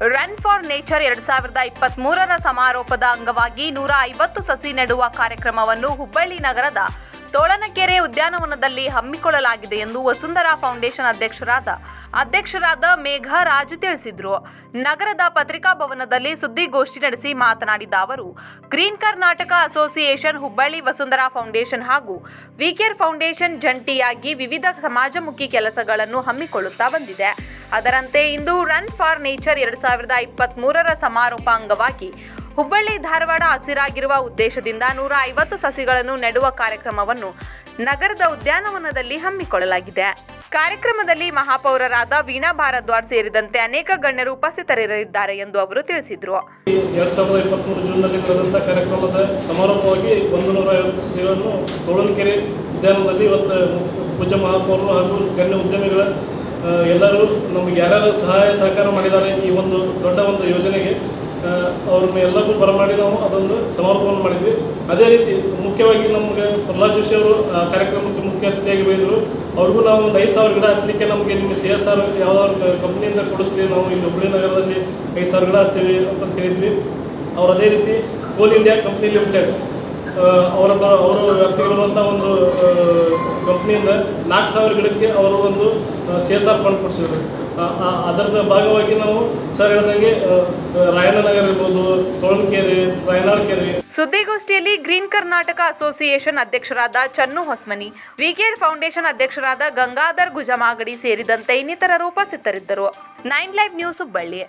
Run for nature ಎರಡ್ ಸಾವಿರದ ಇಪ್ಪತ್ತ್ ಮೂರರ ಸಮಾರೋಪದ ಅಂಗವಾಗಿ ನೂರ ಐವತ್ತು ಸಸಿ ನೆಡುವ ಕಾರ್ಯಕ್ರಮವನ್ನು ಹುಬ್ಬಳ್ಳಿ ನಗರದ ತೋಳನಕೆರೆ ಉದ್ಯಾನವನದಲ್ಲಿ ಹಮ್ಮಿಕೊಳ್ಳಲಾಗಿದೆ ಎಂದು ವಸುಂಧರಾ ಫೌಂಡೇಶನ್ ಅಧ್ಯಕ್ಷರಾದ ಅಧ್ಯಕ್ಷರಾದ ಮೇಘ ರಾಜು ತಿಳಿಸಿದರು. ನಗರದ ಪತ್ರಿಕಾ ಭವನದಲ್ಲಿ ಸುದ್ದಿಗೋಷ್ಠಿ ನಡೆಸಿ ಮಾತನಾಡಿದ ಅವರು, green Karnataka association Hubballi Vasundhara foundation ಹಾಗೂ ವಿಕೇರ್ ಫೌಂಡೇಶನ್ ಜಂಟಿಯಾಗಿ ವಿವಿಧ ಸಮಾಜಮುಖಿ ಕೆಲಸಗಳನ್ನು ಹಮ್ಮಿಕೊಳ್ಳುತ್ತಾ ಬಂದಿದೆ. ಅದರಂತೆ ಇಂದು ರನ್ ಫಾರ್ ನೇಚರ್ ಎರಡು ಸಾವಿರದ ಇಪ್ಪತ್ತ್ ಮೂರರ ಸಮಾರೋಪ ಅಂಗವಾಗಿ ಹುಬ್ಬಳ್ಳಿ ಧಾರವಾಡ ಹಸಿರಾಗಿರುವ ಉದ್ದೇಶದಿಂದ ನೂರ ಐವತ್ತು ಸಸಿಗಳನ್ನು ನೆಡುವ ಕಾರ್ಯಕ್ರಮವನ್ನು ನಗರದ ಉದ್ಯಾನವನದಲ್ಲಿ ಹಮ್ಮಿಕೊಳ್ಳಲಾಗಿದೆ. ಕಾರ್ಯಕ್ರಮದಲ್ಲಿ ಮಹಾಪೌರರಾದ ವೀಣಾ ಭಾರದ್ವಾಜ್ ಸೇರಿದಂತೆ ಅನೇಕ ಗಣ್ಯರು ಉಪಸ್ಥಿತರಿರಲಿದ್ದಾರೆ ಎಂದು ಅವರು ತಿಳಿಸಿದರು. ಎರಡ್ ಸಾವಿರದ ನಡೆದಂಥ ಕಾರ್ಯಕ್ರಮದ ಸಮಾರೋಪವಾಗಿ ಒಂದು ನೂರ ಐವತ್ತು ಸಸಿಗಳನ್ನು ತೋಳನಕೆರೆ ಇವತ್ತು ಪೂಜ್ಯ ಮಹಾಪೌರರು ಹಾಗೂ ಗಣ್ಯ ಎಲ್ಲರೂ ನಮಗೆ ಯಾರ್ಯಾರು ಸಹಾಯ ಸಹಕಾರ ಮಾಡಿದ್ದಾರೆ ಈ ಒಂದು ದೊಡ್ಡ ಒಂದು ಯೋಜನೆಗೆ ಅವ್ರನ್ನ ಎಲ್ಲರಿಗೂ ಬರಮಾಡಿ ನಾವು ಅದೊಂದು ಸಮರ್ಪಣೆ ಮಾಡಿದ್ವಿ. ಅದೇ ರೀತಿ ಮುಖ್ಯವಾಗಿ ನಮಗೆ ಪ್ರಹ್ಲಾದ್ ಜೋಶಿ ಅವರು, ಆ, ಕಾರ್ಯಕ್ರಮಕ್ಕೆ ಮುಖ್ಯ ಅತಿಥಿಯಾಗಿ ಬಂದರು ಅವ್ರಿಗೂ ನಾವು ಒಂದು ಐದು ಸಾವಿರ ಗಿಡ ಹಚ್ಚಲಿಕ್ಕೆ ನಮಗೆ ನಿಮ್ಮ ಸಿ ಎಸ್ ಆರ್ ಯಾವ್ದಾದ್ರು ಕಂಪ್ನಿಯಿಂದ ಕೊಡಿಸ್ತೀವಿ ನಾವು ಇಲ್ಲಿ ಹುಬ್ಬಳ್ಳಿ ನಗರದಲ್ಲಿ ಐದು ಸಾವಿರ ಗಿಡ ಹಚ್ತೀವಿ ಅಂತ ಹೇಳಿದ್ವಿ. ಅವ್ರು ಅದೇ ರೀತಿ ಕೋಲ್ ಇಂಡಿಯಾ ಕಂಪ್ನಿ ಲಿಮಿಟೆಡ್ ಅವರ ಅವರು ವ್ಯಕ್ತಿಗಳಿರುವಂಥ ಒಂದು ಕಂಪ್ನಿಯಿಂದ ನಾಲ್ಕು ಸಾವಿರ ಗಿಡಕ್ಕೆ ಅವರು ಒಂದು ಸಿ ಎಸ್ ಆರ್ ಫಂಡ್ ಕೊಡಿಸಿದ್ರು. ಅದರದ ಭಾಗವಾಗಿ ನಾವು ಸರ್ ಹೇಳ್ದಂಗೆ ರಾಯಣ್ಣನಗರ ಇರ್ಬೋದು ತೋಳನಕೆರೆ ರಾಯನಾಳ್ ಕೆರೆ ಸುದ್ದಿಗೋಷ್ಠಿಯಲ್ಲಿ ಗ್ರೀನ್ ಕರ್ನಾಟಕ ಅಸೋಸಿಯೇಷನ್ ಅಧ್ಯಕ್ಷರಾದ ಚನ್ನು ಹೊಸ್ಮನಿ ವಿಕೇರ್ ಫೌಂಡೇಶನ್ ಅಧ್ಯಕ್ಷರಾದ ಗಂಗಾಧರ್ ಗುಜಮಾಗಡಿ ಸೇರಿದಂತೆ ಇನ್ನಿತರರು ಉಪಸ್ಥಿತರಿದ್ದರು. Nine live news Hubballi.